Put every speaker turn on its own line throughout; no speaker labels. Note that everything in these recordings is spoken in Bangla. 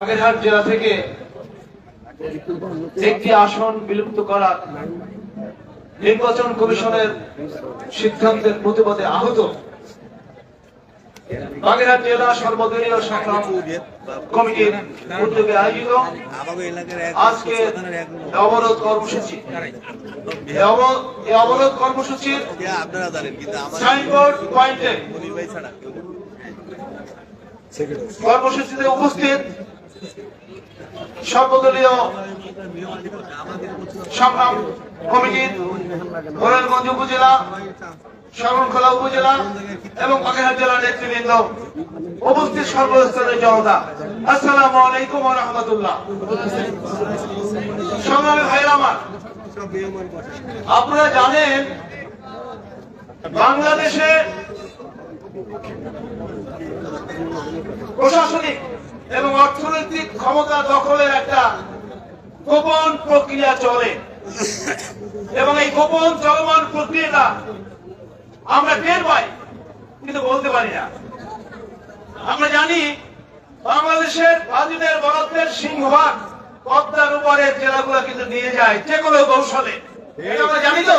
বাগেরহাট জেলা থেকে একটি আসন বিলুপ্ত করার নির্বাচন কমিশনের সিদ্ধান্তের প্রতিবাদে আহত বাগেরহাট জেলা সর্বদলীয় সংগ্রাম কমিটির উদ্যোগে আয়োজিত আজকে অবরোধ কর্মসূচি। অবরোধ কর্মসূচির সাইনবোর্ড পয়েন্টে কর্মসূচিতে উপস্থিত সংগ্রাম শরণখোলা উপজেলা এবং জেলার উপস্থিত সর্বস্তরের জনতা। আলাইকুম রাহমাতুল্লাহ। আপনারা জানেন বাংলাদেশে প্রশাসনিক এবং অর্থনৈতিক ক্ষমতা দখলের একটা গোপন প্রক্রিয়া চলে। এবং এই গোপন চলমান প্রক্রিয়াটা আমরা টের পাই, কিন্তু বলতে পারি না। আমরা জানি বাংলাদেশের বাজেটের বরাদ্দের সিংহভাগ পদ্মার উপরে জেলাগুলো কিন্তু নিয়ে যায়, যে কোনো কৌশলে। আমরা জানি তো?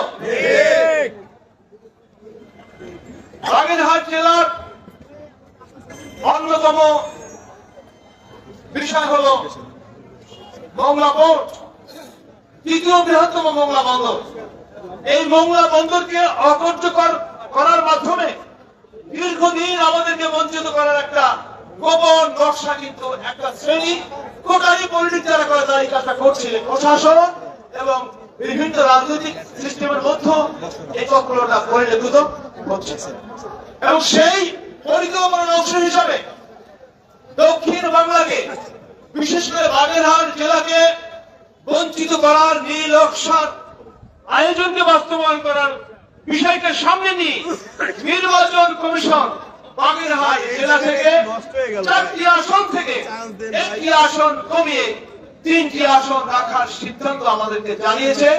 বাগেরহাট জেলার অন্যতম বিষয় হল মংলা পোর্ট তৃতীয় বৃহত্তম মংলা বন্দর। এই মংলা বন্দরকে অকার্যকর করার মাধ্যমে দীর্ঘদিন আমাদেরকে বঞ্চিত করার একটা গোপন নকশা কিন্তু একটা শ্রেণি কোটারি পলিটিক যারা করে তারা এই কাজটা করছে। প্রশাসন এবং বিভিন্ন রাজনৈতিক সিস্টেমের মধ্যে এই চক্রটা পরিণত হচ্ছে। এবং সেই পরিকল্পনার অংশ হিসাবে দক্ষিণ বাংলাকে বিশেষ করে বাগেরহাট জেলাকে বঞ্চিত করার নীল আয়োজনকে বাস্তবায়ন করার বিষয়কে সামনে নিয়ে নির্বাচন কমিশন বাগেরহাট জেলা থেকে চারটি আসন থেকে একটি আসন কমিয়ে তিনটি আসন রাখার সিদ্ধান্ত আমাদেরকে জানিয়েছে।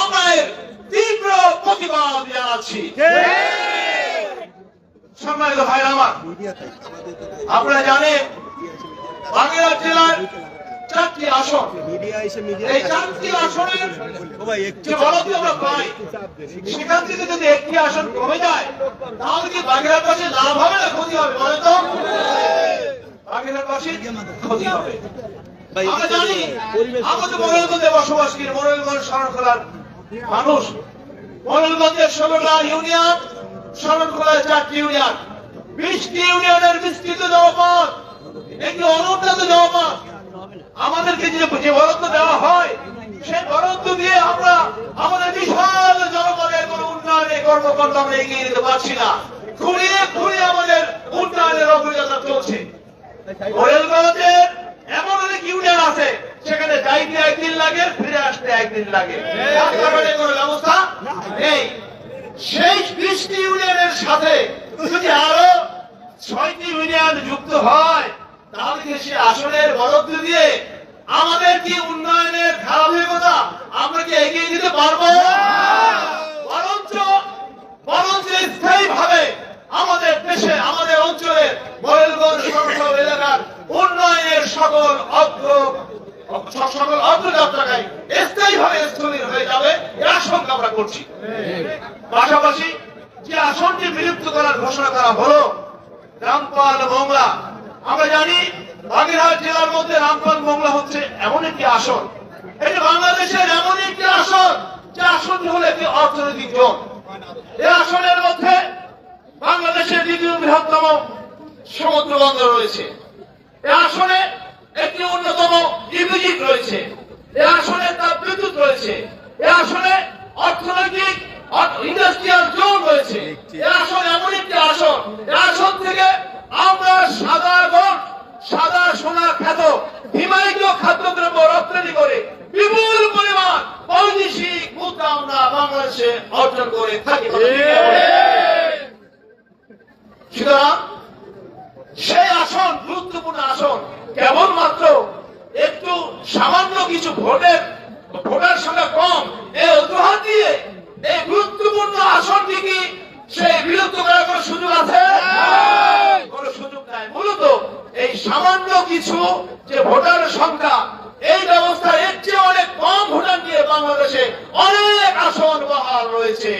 আমরা এর তীব্র প্রতিবাদ জানাচ্ছি। সম্মানিত ভাইরা আমার। আপনারা জানেন বাগেরহাট জেলার চারটি আসন। এই চারটি আসনের যে বরাদ্দ আমরা পাই, সেখান থেকে যদি একটি আসন কমে যায়, তাহলে কি বাগেরহাট পাশে লাভ হবে না ক্ষতি হবে বলে তো? বাগেরহাট পাশে ক্ষতি হবে। আমরা জানি, আমরা তো মোরেলগঞ্জে বসবাস করি মোরেলগঞ্জ শরণখোলার মানুষ। মোরেলগঞ্জের ষোলোটা ইউনিয়ন শরণখোলার চারটি ইউনিয়ন। বিশটি ইউনিয়নের বিস্তৃত জনপদ। একটি অনুন্নত জনপদ। আমাদেরকে যে বরাদ্দ দেওয়া হয় সেই বরাদ্দ দিয়ে আমরা আমাদের বিশাল জনপদের কোন উন্নয়নের কর্মকাণ্ড আমরা এগিয়ে নিতে পারছি না। ঘুরিয়ে ঘুরিয়ে আমাদের উন্নয়নের অগ্রযাত্রা চলছে। মোরেলগঞ্জের এমন অনেক ইউনিয়ন আছে, সেখানে যাইতে একদিন লাগে, ফিরে আসতে একদিন লাগে। রাস্তাঘাটের কোনো ব্যবস্থা নেই। সেই বৃষ্টি ইউনিয়নের সাথে। যদি আরও ছয়টি ইউনিয়ন যুক্ত হয়, তাহলে সে আসনের বরাদ্দ দিয়ে আমাদের কি উন্নয়নের ধারাবাহিকতা আমরা কি এগিয়ে দিতে পারব? বরঞ্চ বরঞ্চ স্থায়ী ভাবে আমাদের দেশে, আমাদের অঞ্চলের মরেলগঞ্জ সংসদ এলাকার উন্নয়নের সকল অগ্র, সকল অগ্রযাত্রায় স্থায়ী ভাবে স্থবির হয়ে যাবে, এর আশঙ্কা আমরা করছি। পাশাপাশি যে আসনটি বিলুপ্ত করার ঘোষণা করা হলো, রামপাল মোংলা। আমরা জানি বাগেরহাট জেলার মধ্যে রামপাল মোংলা হচ্ছে এমন একটি আসন। এটি বাংলাদেশের এমন একটি আসন, যে আসনটি হলো একটি অর্থনৈতিক জোন। এই আসনের মধ্যে বাংলাদেশের দ্বিতীয় বৃহত্তম সমুদ্র বন্দর রয়েছে। এই আসনে একটি অন্যতম ইভিজিট রয়েছে। এ আসনে তাপ বিদ্যুৎ রয়েছে। এ আসনে অর্থনৈতিক ইন্ডাস্ট্রিয়াল জোন রয়েছে। আসন এমন একটি আসন আসন থেকে আমরা সাদা সাদা সোনা খ্যাত হিমায়িত খাদ্যদ্রব্য রপ্তানি করে বিপুল পরিমাণ বৈদেশিক মুদ্রা আমরা বাংলাদেশে অর্জন করে থাকি। সুতরাং সেই আসন গুরুত্বপূর্ণ আসন কেবলমাত্র একটু সামান্য কিছু ভোটের ভোটার সংখ্যা কম এই অজুহাত দিয়ে এই গুরুত্বপূর্ণ আসনটি কি? সেই বিলুপ্ত করার কোন সুযোগ আছে? কোন সুযোগ নাই। মূলত এই সামান্য কিছু যে যে ভোটার সংখ্যা এই ব্যবস্থা এর চেয়ে অনেক কম ভোটার দিয়ে বাংলাদেশে অনেক আসন বহাল রয়েছে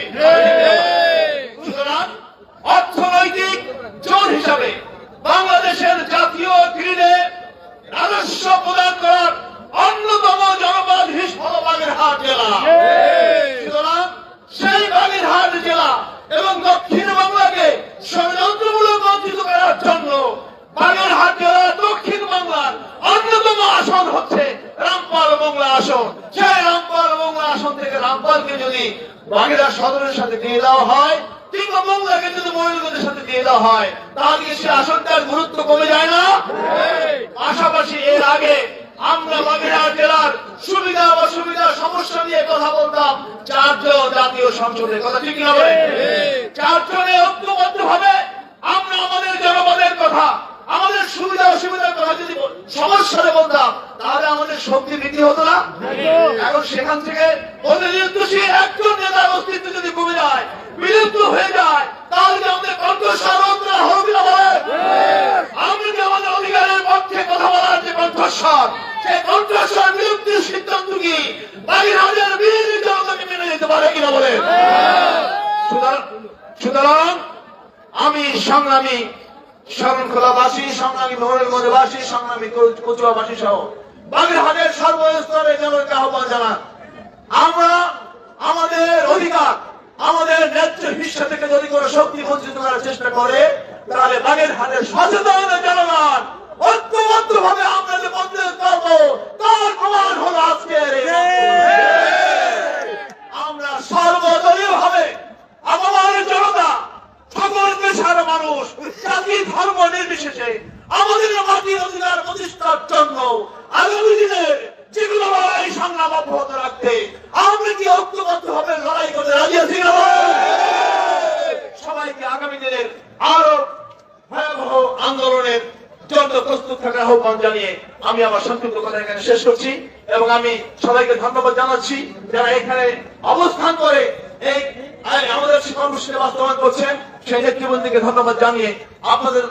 সুতরাং অর্থনৈতিক জোর হিসাবে বাংলাদেশের জাতীয় গ্রিডে রাজস্ব প্রদান করার অন্যতম জনপদ হিসেবে বাগেরহাট জেলা সুতরাং সেই বাগেরহাট জেলা এবং দক্ষিণ বাংলাকে ষড়যন্ত্রমূলক বঞ্চিত করার জন্য বাগেরহাট জেলা দক্ষিণ বাংলার অন্যতম আসন হচ্ছে রামপাল মোংলা আসন। সেই রামপাল মোংলা আসন থেকে রামপালকে যদি বাগেরহাট সদরের সাথে দিয়ে দেওয়া হয় কিংবা মোংলাকে যদি মহিলাদের সাথে দিয়ে দেওয়া হয় তাহলে সে আসনটার গুরুত্ব কমে যায় না। পাশাপাশি এর আগে আমরা বাগেরহাট জেলার সুবিধা অসুবিধা সমস্যা নিয়ে কথা বলতাম চারজন জাতীয় সংসদের কথা ঠিক না চারজনে ঐক্যবদ্ধ ভাবে আমরা আমাদের জনপদের কথা আমাদের সুবিধা অসুবিধার কথা যদি সমস্যাটা বলতাম তাহলে আমাদের শক্তি বৃদ্ধি হতো না? এখন সেখান থেকে প্রতিনিধিত্বশীল একজন নেতার অস্তিত্ব যদি কমে যায় বিলুপ্ত হয়ে যায় তাহলে আমাদের কণ্ঠস্বর হবে কিনা বলেন আমরা যে আমাদের অধিকারের পক্ষে কথা বলার যে কণ্ঠস্বর, সেই কণ্ঠস্বর বিলুপ্তির সিদ্ধান্ত কি বাগের হাজার বীর জনতাকে মেনে নিতে পারে কিনা সুতরাং- সুতরাং আমি সংগ্রামী শরণখোলাবাসী, সংগ্রামী মোহনগঞ্জবাসী সংগ্রামী কচুয়াবাসী সহ বাগেরহাটের সর্বস্তরে জনকে আহ্বান জানান আমরা আমাদের অধিকার, আমাদের ন্যায্য হিসা থেকে যদি কোনো শক্তি বঞ্চিত করার চেষ্টা করে, তাহলে বাগেরহাটের সচেতন জনগণ ঐক্যবদ্ধ ভাবে আমরা যে বন্ধের করব তার প্রমাণ হলো আজকের এই আমরা সর্বদলীয় ভাবে আমার জনতা সকল পেশার মানুষ জাতি ধর্ম নির্বিশেষে আমাদের মাটির অধিকার প্রতিষ্ঠার জন্য আগামী দিনে যেগুলো লড়াই সংগ্রাম অব্যাহত রাখতে আমরা কি ঐক্যবদ্ধ ভাবে লড়াই করতে রাজি আছি না বলেন? সবাইকে আগামী দিনের আরও ভয়াবহ আন্দোলনের জন্য থাকার আহ্বান জানিয়ে আমি আমার সংক্ষিপ্ত কথা এখানে শেষ করছি এবং আমি সবাইকে ধন্যবাদ জানাচ্ছি যারা এখানে অবস্থান করে এই আমাদের কর্মসূচি বাস্তবায়ন করছেন, সেই নেতৃবৃন্দকে ধন্যবাদ জানিয়ে আপনাদের